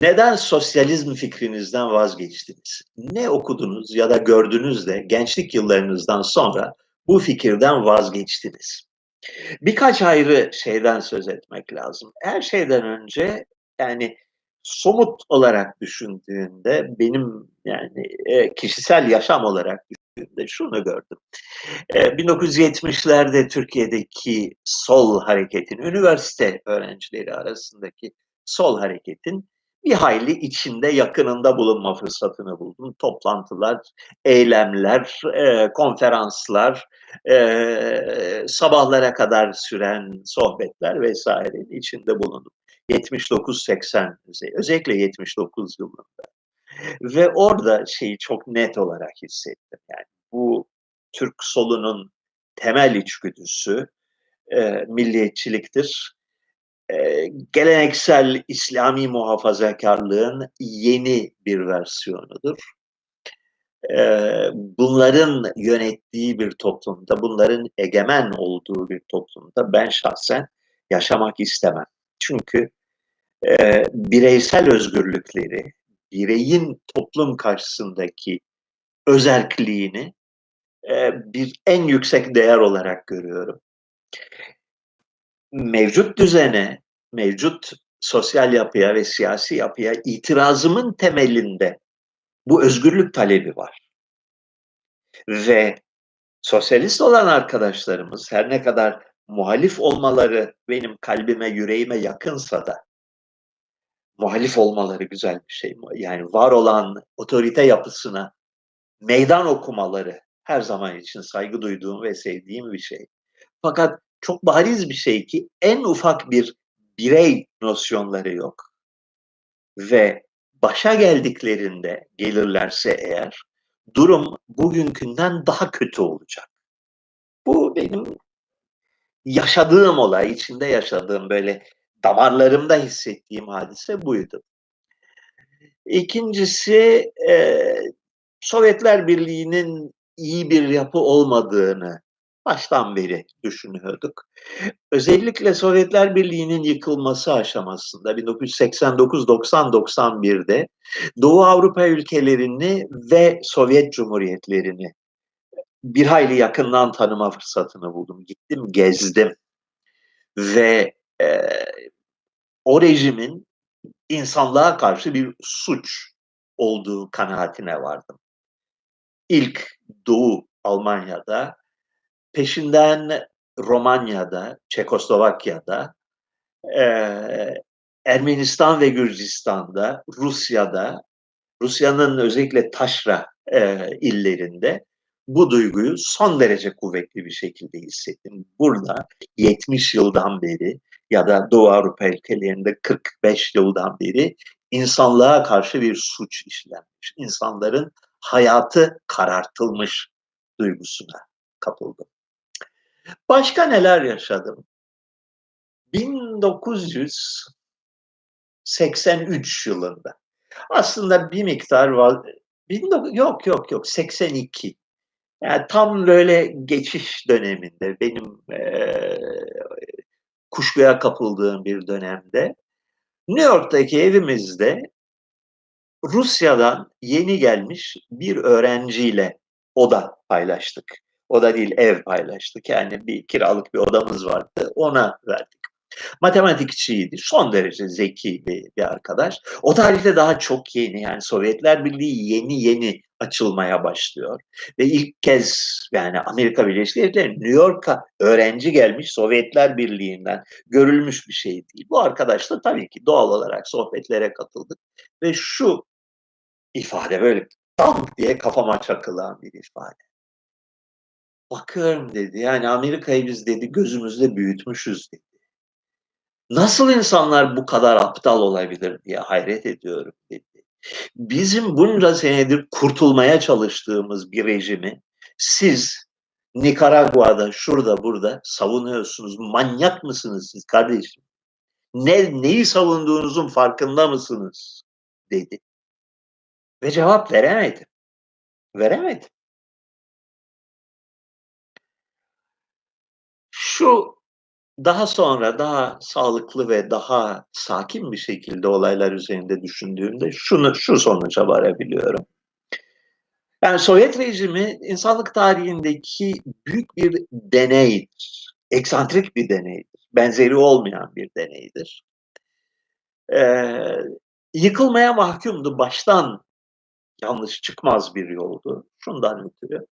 Neden sosyalizm fikrinizden vazgeçtiniz? Ne okudunuz ya da gördünüz de gençlik yıllarınızdan sonra bu fikirden vazgeçtiniz? Birkaç ayrı şeyden söz etmek lazım. Her şeyden önce yani somut olarak düşündüğünde benim yani e, kişisel yaşam olarak düşündüğümde şunu gördüm. E, 1970'lerde Türkiye'deki sol hareketin, üniversite öğrencileri arasındaki sol hareketin bir hayli içinde yakınında bulunma fırsatını buldum. Toplantılar, eylemler, e, konferanslar, e, sabahlara kadar süren sohbetler vesairenin içinde bulundum. 79-80 özellikle 79 yılında. Ve orada şeyi çok net olarak hissettim. Yani bu Türk solunun temel içgüdüsü e, milliyetçiliktir e, geleneksel İslami muhafazakarlığın yeni bir versiyonudur. E, bunların yönettiği bir toplumda, bunların egemen olduğu bir toplumda ben şahsen yaşamak istemem. Çünkü e, bireysel özgürlükleri, bireyin toplum karşısındaki özerkliğini e, bir en yüksek değer olarak görüyorum mevcut düzene, mevcut sosyal yapıya ve siyasi yapıya itirazımın temelinde bu özgürlük talebi var. Ve sosyalist olan arkadaşlarımız her ne kadar muhalif olmaları benim kalbime, yüreğime yakınsa da muhalif olmaları güzel bir şey. Yani var olan otorite yapısına meydan okumaları her zaman için saygı duyduğum ve sevdiğim bir şey. Fakat çok bariz bir şey ki en ufak bir birey nosyonları yok. Ve başa geldiklerinde gelirlerse eğer durum bugünkünden daha kötü olacak. Bu benim yaşadığım olay, içinde yaşadığım böyle damarlarımda hissettiğim hadise buydu. İkincisi e, Sovyetler Birliği'nin iyi bir yapı olmadığını baştan beri düşünüyorduk. Özellikle Sovyetler Birliği'nin yıkılması aşamasında 1989-90-91'de Doğu Avrupa ülkelerini ve Sovyet Cumhuriyetlerini bir hayli yakından tanıma fırsatını buldum. Gittim, gezdim ve e, o rejimin insanlığa karşı bir suç olduğu kanaatine vardım. İlk Doğu Almanya'da peşinden Romanya'da, Çekoslovakya'da, e, Ermenistan ve Gürcistan'da, Rusya'da, Rusya'nın özellikle taşra e, illerinde bu duyguyu son derece kuvvetli bir şekilde hissettim. Burada 70 yıldan beri ya da Doğu Avrupa ülkelerinde 45 yıldan beri insanlığa karşı bir suç işlenmiş. İnsanların hayatı karartılmış duygusuna kapıldım. Başka neler yaşadım? 1983 yılında. Aslında bir miktar var. Yok yok yok 82. Yani tam böyle geçiş döneminde benim e, kuşkuya kapıldığım bir dönemde New York'taki evimizde Rusya'dan yeni gelmiş bir öğrenciyle oda paylaştık. Oda değil ev paylaştık. Yani bir kiralık bir odamız vardı. Ona verdik. Matematikçiydi. Son derece zeki bir, bir arkadaş. O tarihte daha çok yeni yani Sovyetler Birliği yeni yeni açılmaya başlıyor. Ve ilk kez yani Amerika Birleşik Devletleri New York'a öğrenci gelmiş Sovyetler Birliği'nden görülmüş bir şey değil. Bu arkadaşla tabii ki doğal olarak sohbetlere katıldık. Ve şu ifade böyle tam diye kafama çakılan bir ifade. Bakıyorum dedi. Yani Amerika'yı biz dedi gözümüzde büyütmüşüz dedi. Nasıl insanlar bu kadar aptal olabilir diye hayret ediyorum dedi. Bizim bunca senedir kurtulmaya çalıştığımız bir rejimi siz Nikaragua'da, şurada, burada savunuyorsunuz. Manyak mısınız siz kardeşim? Ne, neyi savunduğunuzun farkında mısınız? dedi. Ve cevap veremedi. Veremedi. Şu daha sonra daha sağlıklı ve daha sakin bir şekilde olaylar üzerinde düşündüğümde şunu şu sonuca varabiliyorum. Yani Sovyet rejimi insanlık tarihindeki büyük bir deneydir. Eksantrik bir deneydir. Benzeri olmayan bir deneydir. Ee, yıkılmaya mahkumdu baştan yanlış çıkmaz bir yoldu. Şundan ötürü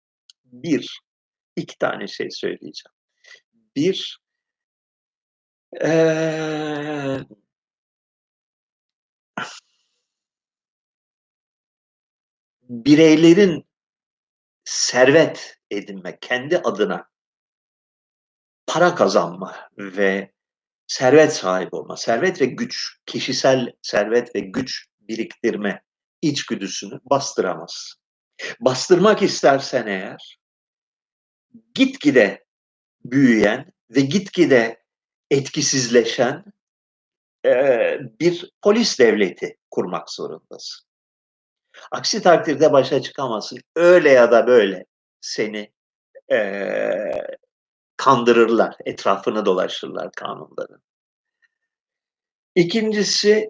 bir, iki tane şey söyleyeceğim. Bir, ee, bireylerin servet edinme, kendi adına para kazanma ve servet sahibi olma, servet ve güç, kişisel servet ve güç biriktirme içgüdüsünü bastıramaz. Bastırmak istersen eğer gitgide büyüyen ve gitgide etkisizleşen e, bir polis devleti kurmak zorundasın. Aksi takdirde başa çıkamazsın. Öyle ya da böyle seni e, kandırırlar, etrafını dolaşırlar kanunların. İkincisi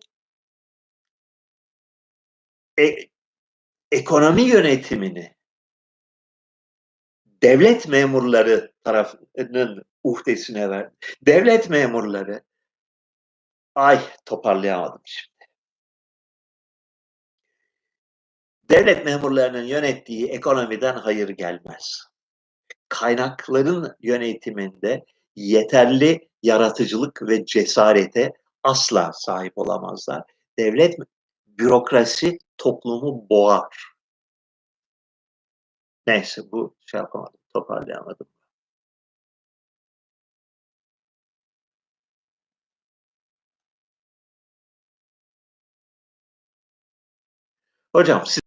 e, ekonomi yönetimini devlet memurları tarafının uhdesine ver. Devlet memurları ay toparlayamadım şimdi. Devlet memurlarının yönettiği ekonomiden hayır gelmez. Kaynakların yönetiminde yeterli yaratıcılık ve cesarete asla sahip olamazlar. Devlet bürokrasi toplumu boğar. Neyse bu şey yapamadım, toparlayamadım. Hocam siz